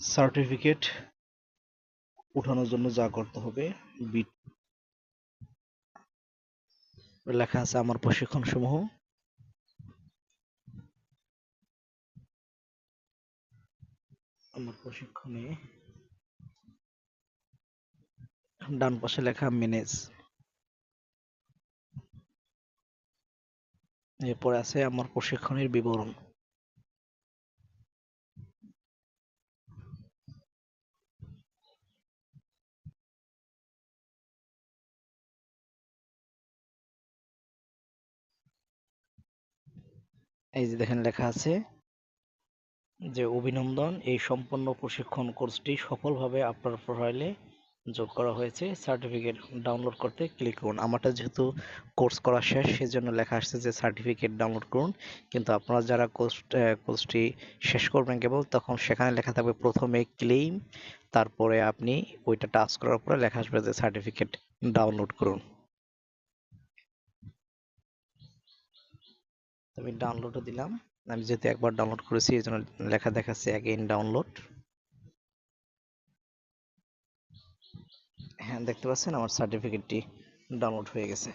Certificate উঠানোর জন্য যা করতে হবে লেখা আছে আমার প্রশিক্ষণ সমূহ আমার প্রশিক্ষণে ডান পাশে লেখা ম্যানেজ এরপরে আছে আমার প্রশিক্ষণের বিবরণ। এই যে দেখেন লেখা আছে যে, অভিনন্দন, এই সম্পূর্ণ প্রশিক্ষণ কোর্সটি সফলভাবে আপনার প্রোফাইলে যোগ করা হয়েছে। সার্টিফিকেট ডাউনলোড করতে ক্লিক করুন। আমারটা যেহেতু কোর্স করা শেষ, সেজন্য লেখা আসছে যে সার্টিফিকেট ডাউনলোড করুন। কিন্তু আপনারা যারা কোর্স কোর্সটি শেষ করবেন কেবল, তখন সেখানে লেখা থাকবে প্রথমে ক্লেইম তারপরে আপনি ওইটা টাচ করার পরে লেখা আসবে যে সার্টিফিকেট ডাউনলোড করুন। আমি ডাউনলোডও দিলাম। আমি যেহেতু একবার ডাউনলোড করেছি এই জন্য লেখা দেখাচ্ছে অ্যাগেইন ডাউনলোড হ্যাঁ দেখতে পাচ্ছেন আমার সার্টিফিকেটটি ডাউনলোড হয়ে গেছে।